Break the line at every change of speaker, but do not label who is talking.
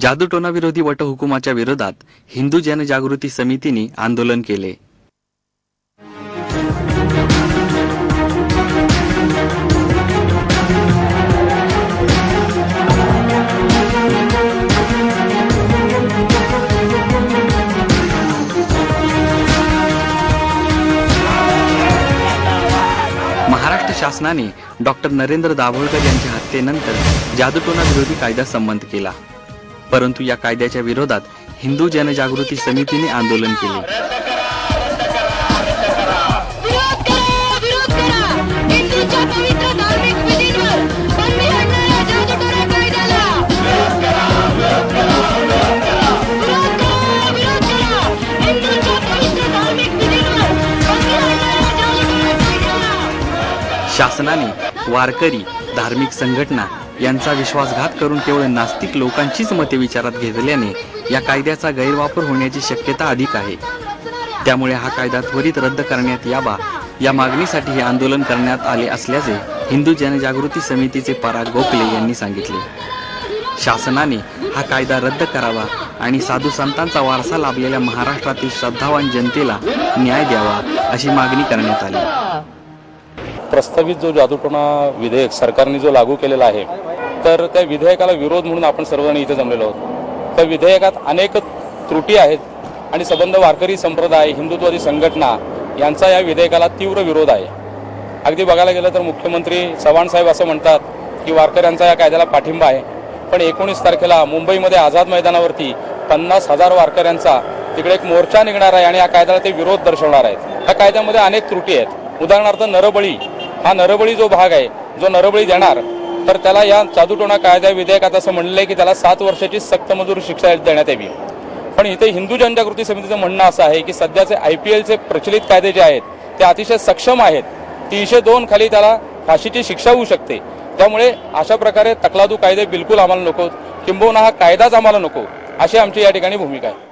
जादूटोनाविरोधी वटहुकुमाच्या विरोधात हिंदू जनजागृती समितीने आंदोलन केले. महाराष्ट्र शासनाने डॉक्टर नरेंद्र दाभोळकर यांच्या हत्येनंतर जादूटोना विरोधी कायदा संमत केला. परंतु या कायद्याच्या विरोधात हिंदू जनजागृती समितीने आंदोलन केले. शासनाने वारकरी धार्मिक संघटना यांचा विश्वासघात करून केवळ नास्तिक लोकांचीच मते विचारात घेतल्याने या कायद्याचा गैरवापर होण्याची शक्यता अधिक आहे. त्यामुळे हा कायदा त्वरित रद्द करण्यात यावा. या मागणीसाठी हे आंदोलन करण्यात आले असल्याचे हिंदू जनजागृती समितीचे पराग गोखले यांनी सांगितले. शासनाने हा कायदा रद्द करावा आणि साधू संतांचा वारसा लाभलेल्या महाराष्ट्रातील श्रद्धावान जनतेला न्याय द्यावा अशी मागणी करण्यात आली.
प्रस्तावित जो जादूटोणा विधेयक सरकारने जो लागू केलेला आहे तर त्या विधेयकाला विरोध म्हणून आपण सर्वजण इथे जमलेलो आहोत. त्या विधेयकात अनेक त्रुटी आहेत आणि संबंध वारकरी संप्रदाय हिंदुत्वादी संघटना यांचा या विधेयकाला तीव्र विरोध आहे. अगदी बघायला गेलं तर मुख्यमंत्री चव्हाण साहेब असं म्हणतात की वारकऱ्यांचा या कायद्याला पाठिंबा आहे. पण एकोणीस तारखेला मुंबईमध्ये आझाद मैदानावरती पन्नास हजार वारकऱ्यांचा तिकडे एक मोर्चा निघणार आहे आणि या कायद्याला ते विरोध दर्शवणार आहेत. या कायद्यामध्ये अनेक त्रुटी आहेत. उदाहरणार्थ नरबळी हा नरबळी जो भाग आहे जो नरबळी देणार तर त्याला या चादूटोणा कायदा विधेयकात असं म्हणलं आहे की त्याला सात वर्षाची सक्त मजूर शिक्षा देण्यात यावी. पण इथे हिंदू जनजागृती समितीचं म्हणणं असं आहे की सध्याचे आय पी एलचे प्रचलित कायदे जे आहेत ते अतिशय सक्षम आहेत. तीनशे दोन खाली त्याला फाशीची शिक्षा होऊ शकते. त्यामुळे अशा प्रकारे तकलादू कायदे बिलकुल आम्हाला नको किंबहुना हा कायदाच आम्हाला नको अशी आमची या ठिकाणी भूमिका आहे.